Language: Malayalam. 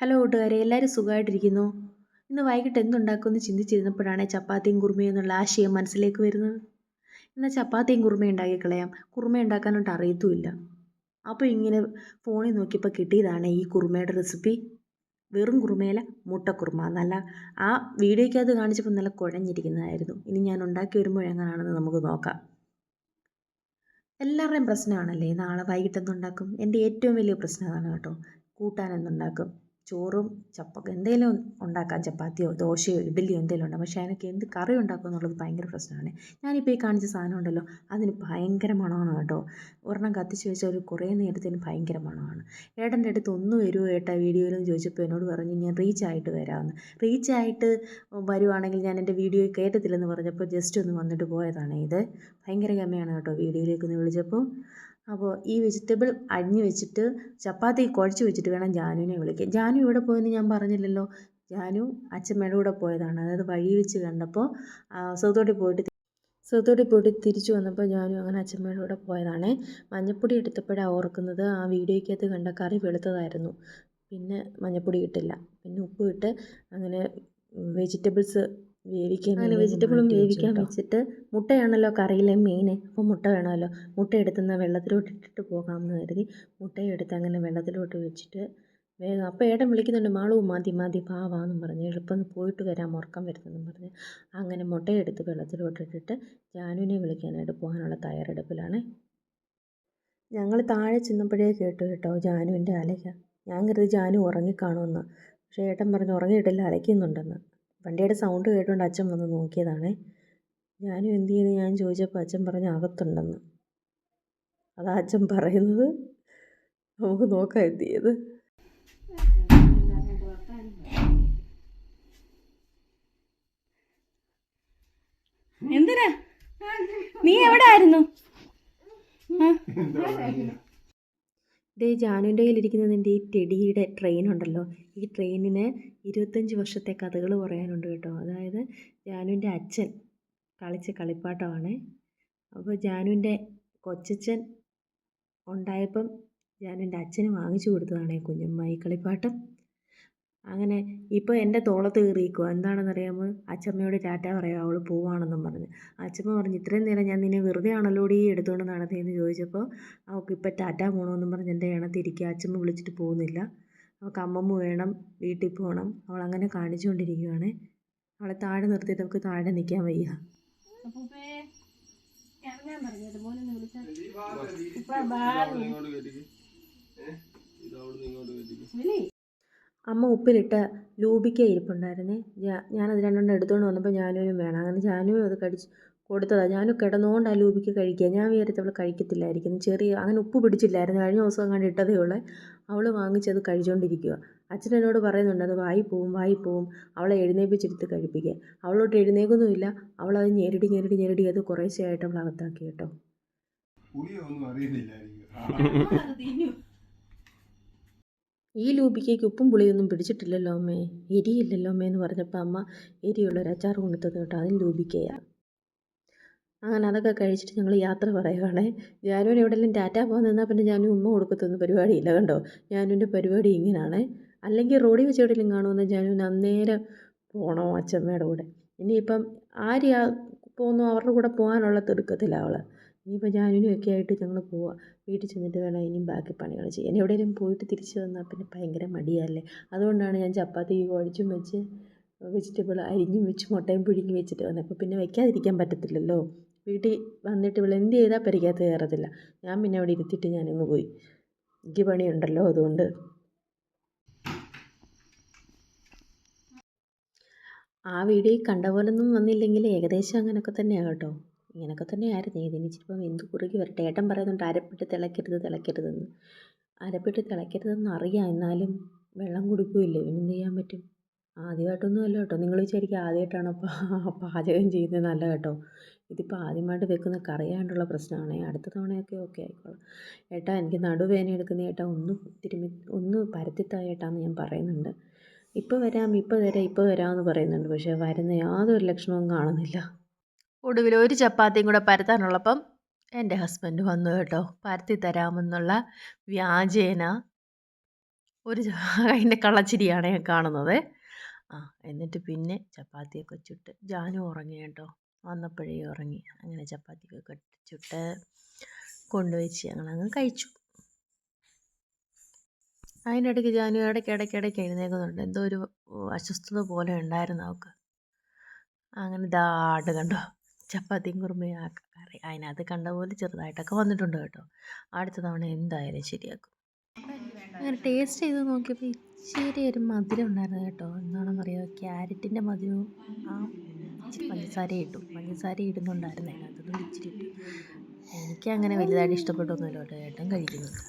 ഹലോ കൂട്ടുകാരെ എല്ലാവരും സുഖമായിട്ടിരിക്കുന്നു. ഇന്ന് വൈകിട്ട് എന്തുണ്ടാക്കുമെന്ന് ചിന്തിച്ചിരുന്നപ്പോഴാണ് ചപ്പാത്തിയും കുറുമയും എന്നുള്ള ആശയം മനസ്സിലേക്ക് വരുന്നത്. എന്നാൽ ചപ്പാത്തിയും കുറുമയും ഉണ്ടാക്കി കളയാം കുറുമ ഉണ്ടാക്കാനോട്ട് അറിയത്തുമില്ല. അപ്പോൾ ഇങ്ങനെ ഫോണിൽ നോക്കിയപ്പോൾ കിട്ടിയതാണ് ഈ കുറുമയുടെ റെസിപ്പി. വെറും കുറുമയല്ല മുട്ടക്കുറുമ നല്ല ആ വീഡിയോയ്ക്കകത്ത് കാണിച്ചപ്പോൾ നല്ല കുഴഞ്ഞിരിക്കുന്നതായിരുന്നു. ഇനി ഞാൻ ഉണ്ടാക്കി വരുമ്പോൾ എങ്ങനെയാണെന്ന് നമുക്ക് നോക്കാം. എല്ലാവരുടെയും പ്രശ്നമാണല്ലേ? നാളെ വൈകിട്ട് എന്തുണ്ടാക്കും? എന്റെ ഏറ്റവും വലിയ പ്രശ്നം അതാണ് കേട്ടോ. കൂട്ടാൻ എന്തുണ്ടാക്കും? ചോറും ചപ്പ എന്തെങ്കിലും ഉണ്ടാക്കാം ചപ്പാത്തിയോ ദോശയോ ഇഡ്ഡലിയോ എന്തെങ്കിലും ഉണ്ടാകും പക്ഷേ അതിനൊക്കെ എന്ത് കറി ഉണ്ടാക്കും എന്നുള്ളത് ഭയങ്കര പ്രശ്നമാണ്. ഞാനിപ്പോൾ ഈ കാണിച്ച സാധനം ഉണ്ടല്ലോ അതിന് ഭയങ്കര മണമാണ് കേട്ടോ. ഒരെണ്ണം കത്തിച്ച് വെച്ച ഒരു കുറേ നേരത്തിന് ഭയങ്കര മണമാണ്. ഏട്ടന്റെ അടുത്ത് ഒന്ന് വരുമോ ഏട്ടാ വീഡിയോയിലും ചോദിച്ചപ്പോൾ എന്നോട് പറഞ്ഞു ഞാൻ റീച്ച് ആയിട്ട് വരാമെന്ന്. റീച്ച് ആയിട്ട് വരുവാണെങ്കിൽ ഞാൻ എന്റെ വീഡിയോ കയറ്റത്തില്ലെന്ന് പറഞ്ഞപ്പോൾ ജസ്റ്റ് ഒന്ന് വന്നിട്ട് പോയതാണ് ഇത്. ഭയങ്കര ഗമയാണ് കേട്ടോ വീഡിയോയിലേക്ക് ഒന്ന് വിളിച്ചപ്പോൾ. അപ്പോൾ ഈ വെജിറ്റബിൾ അരിഞ്ഞു വെച്ചിട്ട് ചപ്പാത്തി കുഴച്ച് വെച്ചിട്ട് വേണം ജാനുവിനെ വിളിക്കാൻ. ജാനു ഇവിടെ പോയെന്ന് ഞാൻ പറഞ്ഞില്ലല്ലോ. ജാനു അച്ഛമ്മയുടെ കൂടെ പോയതാണ്. അതായത് വഴി വെച്ച് കണ്ടപ്പോൾ സുഖത്തോട്ടി പോയിട്ട് സുഖത്തോട്ടി പോയിട്ട് തിരിച്ചു വന്നപ്പോൾ ഞാനും അങ്ങനെ അച്ഛമ്മയുടെ കൂടെ പോയതാണ്. മഞ്ഞപ്പൊടി എടുത്തപ്പോഴാണ് ഓർക്കുന്നത് ആ വീഡിയോയ്ക്കകത്ത് കണ്ട കറി വെളുത്തതായിരുന്നു. പിന്നെ മഞ്ഞപ്പൊടി ഇട്ടില്ല. പിന്നെ ഉപ്പ് ഇട്ട് അങ്ങനെ വെജിറ്റബിൾസ് വേവിക്കാൻ അങ്ങനെ വെജിറ്റബിളും വേവിക്കാൻ വെച്ചിട്ട് മുട്ടയാണല്ലോ കറിയിലെ മെയിൻ അപ്പോൾ മുട്ട വേണമല്ലോ. മുട്ട എടുത്തുന്ന വെള്ളത്തിലോട്ട് ഇട്ടിട്ട് പോകാമെന്ന് കരുതി മുട്ടയെടുത്ത് അങ്ങനെ വെള്ളത്തിലോട്ട് വെച്ചിട്ട് വേഗം അപ്പോൾ ഏട്ടൻ വിളിക്കുന്നുണ്ട് മാളൂ മതി മതി പാവാന്നും പറഞ്ഞ്. എളുപ്പം പോയിട്ട് വരാം ഉറക്കം വരുന്നെന്നും പറഞ്ഞ്. അങ്ങനെ മുട്ടയെടുത്ത് വെള്ളത്തിലോട്ട് ഇട്ടിട്ട് ജാനുവിനെ വിളിക്കാനായിട്ട് പോകാനുള്ള തയ്യാറെടുപ്പിലാണ്. ഞങ്ങൾ താഴെ ചെന്നപ്പോഴേ കേട്ടു കേട്ടോ ജാനുവിന്റെ അലയ്ക്ക. ഞാൻ കരുതി ജാനു ഉറങ്ങിക്കാണുമെന്ന്. പക്ഷേ ഏട്ടൻ പറഞ്ഞു ഉറങ്ങിയിട്ടില്ല അലയ്ക്കുന്നുണ്ടെന്ന്. വണ്ടിയുടെ സൗണ്ട് കേട്ടുകൊണ്ട് അച്ഛൻ വന്ന് നോക്കിയതാണേ. ഞാനും എന്ത് ചെയ്യുന്നു ഞാൻ ചോദിച്ചപ്പോൾ അച്ഛൻ പറഞ്ഞു അകത്തുണ്ടെന്ന്. അതാ അച്ഛൻ പറയുന്നത്. നമുക്ക് നോക്കാം എന്ത് ചെയ്ത്. എന്തിനാ? നീ എവിടെ ആയിരുന്നു ദേ ജാനുവിന്റെ കയ്യിലിരിക്കുന്നത് ഈ ടെഡിയുടെ ട്രെയിൻ ഉണ്ടല്ലോ ഈ ട്രെയിനിന് ഇരുപത്തഞ്ച് വർഷത്തെ കഥകൾ പറയാനുണ്ട് കേട്ടോ. അതായത് ജാനുവിന്റെ അച്ഛൻ കളിച്ച കളിപ്പാട്ടമാണ്. അപ്പോൾ ജാനുവിന്റെ കൊച്ചച്ഛൻ ഉണ്ടായപ്പം ജാനുവിന്റെ അച്ഛന് വാങ്ങിച്ചു കൊടുത്തതാണ് ഈ കളിപ്പാട്ടം. അങ്ങനെ ഇപ്പോൾ എന്റെ തോളത്ത് കയറിയിരിക്കുക എന്താണെന്നറിയാമോ? അച്ചമ്മയോട് ടാറ്റ പറയാം അവൾ പോവാണെന്നും പറഞ്ഞ്. അച്ചമ്മ പറഞ്ഞു ഇത്രയും നേരം ഞാൻ നിന്നെ വെറുതെ ആണല്ലോടി എടുത്തുകൊണ്ട് നടത്തിയെന്ന് ചോദിച്ചപ്പോൾ അവൾക്ക് ഇപ്പോൾ ടാറ്റ പോകണമെന്നും പറഞ്ഞ് എന്റെ ഇണത്തിരിക്കുക അച്ചമ്മ വിളിച്ചിട്ട് പോകുന്നില്ല. അവൾക്ക് അമ്മമ്മ വേണം വീട്ടിൽ പോകണം അവൾ അങ്ങനെ കാണിച്ചുകൊണ്ടിരിക്കുകയാണ് അവളെ താഴെ നിർത്തിയിട്ട് അവൾക്ക് താഴെ നിൽക്കാൻ വയ്യ. അമ്മ ഉപ്പിലിട്ട ലൂബിക്ക ഇരിപ്പുണ്ടായിരുന്നേ. ഞാനത് രണ്ടെണ്ണം എടുത്തുകൊണ്ട് വന്നപ്പോൾ ജാനുവിനും വേണം. അങ്ങനെ ജാനുവും അത് കടിച്ച് കൊടുത്തതാണ് ഞാനും കിടന്നുകൊണ്ട് ആ ലൂബിക്ക കഴിക്കുക ഞാൻ വിചാരിച്ചു അവൾ കഴിക്കത്തില്ലായിരിക്കും. ചെറിയ അങ്ങനെ ഉപ്പ് പിടിച്ചില്ലായിരുന്നു. കഴിഞ്ഞ ദിവസം അങ്ങനെ ഇട്ടതേ ഉള്ളൂ. അവൾ വാങ്ങിച്ചത് കഴിച്ചുകൊണ്ടിരിക്കുക അച്ഛൻ എന്നോട് പറയുന്നുണ്ട് അത് വായി പോവും വായി പോവും. അവളെ എഴുന്നേപ്പിച്ചെടുത്ത് കഴിപ്പിക്കുക അവളോട്ട് എഴുന്നേക്കൊന്നുമില്ല അവളത് ഞെരടി ഞെരടി ഞെരടി അത് കുറേശ്ശെയായിട്ട് അവൾ അകത്താക്കി കേട്ടോ. പുളിയൊന്നും അറിയുന്നില്ലായിരിക്കും. ഈ ലൂബിക്കയ്ക്ക് ഉപ്പും പുളിയൊന്നും പിടിച്ചിട്ടില്ലല്ലോ അമ്മേ. എരിയില്ലല്ലോ അമ്മേ എന്ന് പറഞ്ഞപ്പോൾ അമ്മ എരിയുള്ളൊരു അച്ചാർ കൊണ്ടുത്തത് കേട്ടോ. അതിന് ലൂബിക്കയാണ് അങ്ങനെ അതൊക്കെ കഴിച്ചിട്ട് ഞങ്ങൾ യാത്ര പറയുവാണേ. ഞാനും എവിടെയെങ്കിലും ടാറ്റ പോകാൻ നിന്നാൽ പിന്നെ ഞാനും ഉമ്മ കൊടുക്കത്തൊന്നും പരിപാടിയില്ല കണ്ടോ? ജാനുവിന്റെ പരിപാടി ഇങ്ങനെയാണ് അല്ലെങ്കിൽ റോഡിൽ വെച്ച് എവിടെയെങ്കിലും കാണുമെന്ന് ഞാനും അന്നേരം പോകണോ അച്ഛമ്മയുടെ കൂടെ. ഇനിയിപ്പം ആര് പോകുന്നു അവരുടെ കൂടെ പോകാനുള്ള തിടുക്കത്തിലാണ് അവൾ ഇനിയിപ്പോൾ ജാനുവിനും ഒക്കെ ആയിട്ട് ഞങ്ങൾ പോവാം. വീട്ടിൽ ചെന്നിട്ട് വേണം ഇനിയും ബാക്കി പണികൾ ചെയ്യാൻ. എവിടെയെങ്കിലും പോയിട്ട് തിരിച്ച് വന്നാൽ പിന്നെ ഭയങ്കര മടിയല്ലേ? അതുകൊണ്ടാണ് ഞാൻ ചപ്പാത്തി കുഴച്ചും വെച്ച് വെജിറ്റബിൾ അരിഞ്ഞും വെച്ച് മുട്ടയും പുഴുങ്ങി വെച്ചിട്ട് വന്നത്. അപ്പോൾ പിന്നെ വയ്ക്കാതിരിക്കാൻ പറ്റത്തില്ലല്ലോ. വീട്ടിൽ വന്നിട്ട് ഇവിടെ എന്ത് ചെയ്താൽ പരിക്കകത്ത് കയറത്തില്ല. ഞാൻ പിന്നെ അവിടെ ഇരുത്തിയിട്ട് ഞാനങ്ങ് പോയി. എനിക്ക് പണിയുണ്ടല്ലോ അതുകൊണ്ട്. ആ വീഡിയോ കണ്ട പോലൊന്നും വന്നില്ലെങ്കിൽ ഏകദേശം അങ്ങനെയൊക്കെ തന്നെയാണ് കേട്ടോ. ഇങ്ങനെയൊക്കെ തന്നെയായിരുന്നു. ഇതിന് ചിലപ്പം എന്ത് കുറുകി വരട്ടെ. ഏട്ടൻ പറയുന്നുണ്ട് അരപ്പിട്ട് തിളയ്ക്കരുത് തിളയ്ക്കരുതെന്ന്. അരപ്പിട്ട് തിളയ്ക്കരുതെന്ന് അറിയാം. എന്നാലും വെള്ളം കുടിക്കില്ലേ? പിന്നെന്ത് ചെയ്യാൻ പറ്റും? ആദ്യമായിട്ടൊന്നും അല്ല കേട്ടോ. നിങ്ങൾ വിചാരിക്കുക ആദ്യമായിട്ടാണോ പാചകം ചെയ്യുന്നത് നല്ല കേട്ടോ. ഇതിപ്പോൾ ആദ്യമായിട്ട് വെക്കുന്ന കറിയായിട്ടുള്ള പ്രശ്നമാണ്. അടുത്ത തവണയൊക്കെ ഓക്കെ ആയിക്കോളാം. ഏട്ടാ എനിക്ക് നടുവേദന എടുക്കുന്ന ഏട്ടാ ഒന്ന് തിരുമി ഒന്ന് പരത്തിത്താ ഏട്ടാന്ന് ഞാൻ പറയുന്നുണ്ട്. ഇപ്പോൾ വരാം ഇപ്പോൾ വരാം ഇപ്പോൾ വരാമെന്ന് പറയുന്നുണ്ട്. പക്ഷേ വരുന്ന യാതൊരു ലക്ഷണവും കാണുന്നില്ല. ഒടുവിൽ ഒരു ചപ്പാത്തിയും കൂടെ പരത്താനുള്ളപ്പം എന്റെ ഹസ്ബൻഡ് വന്നു കേട്ടോ. പരത്തി തരാമെന്നുള്ള വ്യാജേന. ഒരു അതിന്റെ കള്ളച്ചിരിയാണ് ഞാൻ കാണുന്നത്. ആ എന്നിട്ട് പിന്നെ ചപ്പാത്തിയൊക്കെ ചുട്ട് ജാനു ഉറങ്ങി കേട്ടോ. വന്നപ്പോഴേ ഉറങ്ങി. അങ്ങനെ ചപ്പാത്തിയൊക്കെ ചുട്ട് കൊണ്ടുവച്ച് ഞങ്ങളങ്ങ് കഴിച്ചു. അതിന്റെ ഇടയ്ക്ക് ജാനു ഇടയ്ക്ക് ഇടയ്ക്ക് ഇടയ്ക്ക് എഴുന്നേൽക്കുന്നുണ്ട്. എന്തോ ഒരു അസ്വസ്ഥത പോലെ ഉണ്ടായിരുന്നു അവൾക്ക്. അങ്ങനെ ദാട് കണ്ടോ. ചപ്പാത്തിയും കുറുമയും ആ കറി. അതിനകത്ത് കണ്ട പോലെ ചെറുതായിട്ടൊക്കെ വന്നിട്ടുണ്ട് കേട്ടോ. അടുത്ത തവണ എന്തായാലും ശരിയാക്കും. അങ്ങനെ ടേസ്റ്റ് ചെയ്ത് നോക്കിയപ്പോൾ ഇച്ചിരി ഒരു മധുരം ഉണ്ടായിരുന്നു കേട്ടോ. എന്താണെന്ന് പറയുക ക്യാരറ്റിന്റെ മധുരവും ആ പഞ്ചസാര ഇട്ടു. പഞ്ചസാര ഇടുന്നുണ്ടായിരുന്നു അതിനകത്ത്. ഇച്ചിരി ഇട്ടു. എനിക്ക് അങ്ങനെ വലുതായിട്ട് ഇഷ്ടപ്പെട്ടൊന്നുമില്ല കേട്ടോ. ഏട്ടൻ കഴിക്കുന്നുണ്ട്.